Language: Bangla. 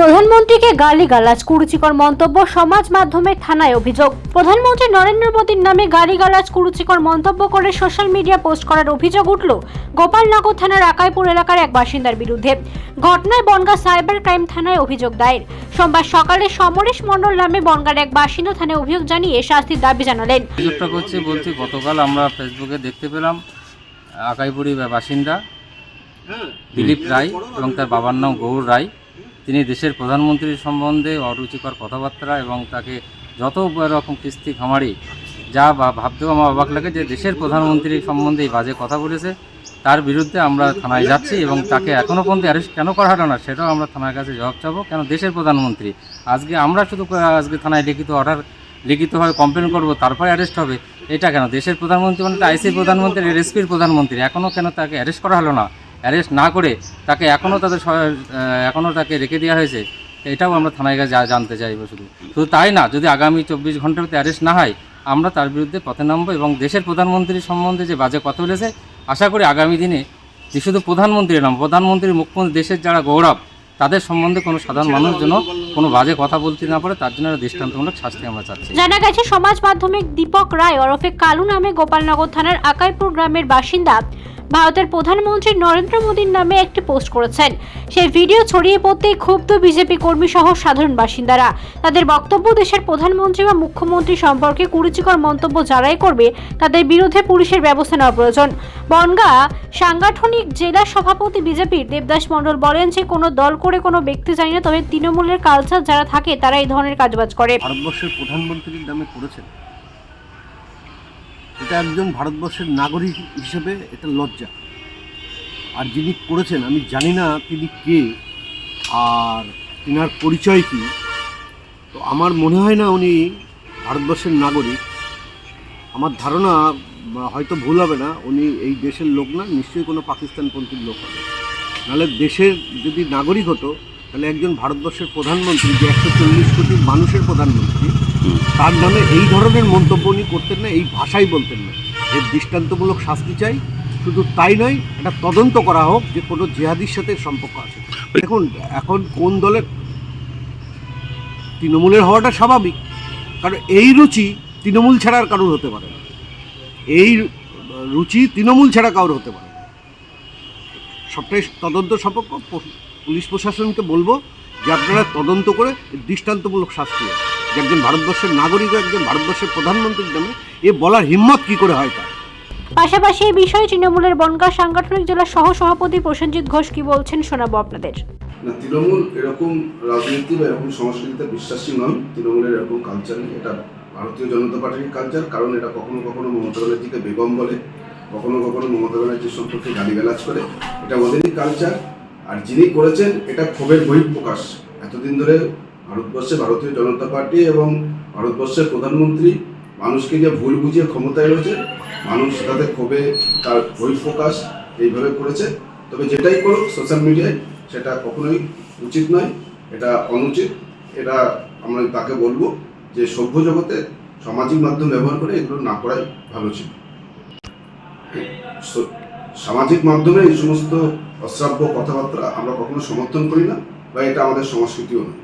প্রধানমন্ত্রীকে গালি গালাজ কুরুচিকর মন্তব্য সমাজ মাধ্যমের থানায় অভিযোগ। প্রধানমন্ত্রী নরেন্দ্র মোদীর নামে গালি গালাজ কুরুচিকর মন্তব্য করে সোশ্যাল মিডিয়া পোস্ট করার অভিযোগ উঠল গোপালনগর থানার আকাইপুর এলাকার এক বাসিন্দার বিরুদ্ধে। ঘটনায় বনগা সাইবার ক্রাইম থানায় অভিযোগ দায়ের। সোমবার সকালে সমরেশ মণ্ডল নামে বনগার এক বাসিন্দা থানায় অভিযোগ জানিয়ে শাস্তির দাবি জানালেন। অভিযোগটা করছি বলছি গতকাল আমরা ফেসবুকে দেখতে পেলাম আকাইপুরি বাসিন্দা দিলীপ রায় এবং তার বাবার নাম গৌর রায়। তিনি দেশের প্রধানমন্ত্রীর সম্বন্ধে অরুচিকর কথাবার্তা এবং তাকে যত রকম কিস্তি খামারি যা বা ভাবতেও আমার অবাক লাগে যে দেশের প্রধানমন্ত্রীর সম্বন্ধে এই বাজে কথা বলেছে, তার বিরুদ্ধে আমরা থানায় যাচ্ছি এবং তাকে এখনও পর্যন্ত অ্যারেস্ট কেন করা হলো না, সেটাও আমরা থানার কাছে জবাব চাবো। কেন দেশের প্রধানমন্ত্রী? আজকে আমরা শুধু আজকে থানায় লিখিত অর্ডার লিখিতভাবে কমপ্লেন করব, তারপরে অ্যারেস্ট হবে। এটা কেন? দেশের প্রধানমন্ত্রী মানে আইসি প্রধানমন্ত্রী এসপির প্রধানমন্ত্রী। এখনও কেন তাকে অ্যারেস্ট করা হলো না? অ্যারেস্ট না করে তাকে এখনও তাদের এখনও তাকে রেখে দেওয়া হয়েছে, এটাও আমরা থানায় কাছে জানতে চাইব শুধু। শুধু তাই না, যদি আগামী চব্বিশ ঘণ্টার ভিতরে অ্যারেস্ট না হয়, আমরা তার বিরুদ্ধে পথে নামবো এবং দেশের প্রধানমন্ত্রীর সম্বন্ধে যে বাজে কথা বলেছে, আশা করি আগামী দিনে যে শুধু প্রধানমন্ত্রী নাম প্রধানমন্ত্রী মুখ্যমন্ত্রী, দেশের যারা গৌরব, তাদের সম্বন্ধে কোনো সাধারণ মানুষ যেন কোনো বাজে কথা বলতে না পারে, তার জন্য দৃষ্টান্তমূলক শাস্তি আমরা চাচ্ছি। জানা গেছে, সমাজ মাধ্যমিক দীপক রায় ওরফে কালু নামে গোপালনগর থানার আকাইপুর গ্রামের বাসিন্দা। ভারতের প্রধানমন্ত্রী নরেন্দ্র মোদীর নামে একটি পোস্ট করেছেন। সেই ভিডিও ছড়িয়ে পড়তেই ক্ষুব্ধ বিজেপি কর্মী সহ সাধারণ বাসিন্দারা। তাদের বক্তব্য দেশের প্রধানমন্ত্রী বা মুখ্যমন্ত্রী সম্পর্কে কুরুচিকর মন্তব্য যারাই করবে, তাদের বিরুদ্ধে পুলিশের ব্যবস্থা নেওয়া প্রয়োজন। বনগা সাংগঠনিক জেলা সভাপতি বিজেপির দেবদাস মণ্ডল বলেন যে, কোনো দল করে কোনো ব্যক্তি জানি না, তবে তৃণমূলের কালচার যারা থাকে, তারা এই ধরনের কাজবাজ করে। ভারতবর্ষের প্রধানমন্ত্রীর নামে করেছেন? এটা একজন ভারতবর্ষের নাগরিক হিসেবে এটা লজ্জা। আর যিনি করেছেন, আমি জানি না তিনি কে আর তিনার পরিচয় কি। তো আমার মনে হয় না উনি ভারতবর্ষের নাগরিক। আমার ধারণা হয়তো ভুল হবে না, উনি এই দেশের লোক না, নিশ্চয়ই কোনো পাকিস্তানপন্থীর লোক হবে। নাহলে দেশের যদি নাগরিক হতো, তাহলে একজন ভারতবর্ষের প্রধানমন্ত্রী যে একশো চল্লিশ কোটি মানুষের প্রধানমন্ত্রী তার নামে এই ধরনের মন্তব্য উনি করতেন না, এই ভাষাই বলতেন না। এর দৃষ্টান্তমূলক শাস্তি চাই। শুধু তাই নয় এটা তদন্ত করা হোক যে কোনো জেহাদির সাথে সম্পর্ক আছে। দেখুন, এখন কোন দলের তৃণমূলের হওয়াটা স্বাভাবিক? কারণ এই রুচি তৃণমূল ছাড়া আর কারোর হতে পারে না। এই রুচি তৃণমূল ছাড়া কারোর হতে পারে সবটাই তদন্ত সম্পর্ক পুলিশ প্রশাসনকে বলব যে আপনারা তদন্ত করে দৃষ্টান্তমূলক শাস্তি। যে একজন ভারতবর্ষের নাগরিক একজন ভারতবর্ষের প্রধানমন্ত্রীর নামে এ বলার হিম্মত কি করে হয় তার? পাশাপাশি এই বিষয়ে তৃণমূলের বনগাঁ সাংগঠনিক জেলা সহ সভাপতি প্রসেনজিৎ ঘোষ কি বলছেন শোনাবো আপনাদের। না তৃণমূল এরকম রাজনীতি বা এরকম সংস্কৃতিতে বিশ্বাসী নয় তৃণমূলের এরকম কালচার নেই। এটা ভারতীয় জনতা পার্টির কালচার কারণ এটা কখনো কখনো মমতা ব্যানার্জিকে বেগম বলে কখনো কখনো মমতা ব্যানার্জির সম্পর্কে গালিগালাজ করে। এটা ওদেরই কালচার আর যিনি করেছেন এটা ক্ষোভের বহিঃপ্রকাশ। এতদিন ধরে ভারতবর্ষে ভারতীয় জনতা পার্টি এবং ভারতবর্ষের প্রধানমন্ত্রী মানুষকে যে ভুল বুঝিয়ে ক্ষমতায় রয়েছে, মানুষ তাতে ক্ষোভে তার বহিঃপ্রকাশ এইভাবে করেছে। তবে যেটাই করুক সোশ্যাল মিডিয়ায় সেটা কখনোই উচিত নয়, এটা অনুচিত। এটা আমরা তাকে বলব যে সভ্য জগতে সামাজিক মাধ্যম ব্যবহার করে এগুলো না করাই ভালো ছিল। সামাজিক মাধ্যমে এই সমস্ত অশ্রাব্য কথাবার্তা আমরা কখনো সমর্থন করি না বা এটা আমাদের সংস্কৃতিও নয়।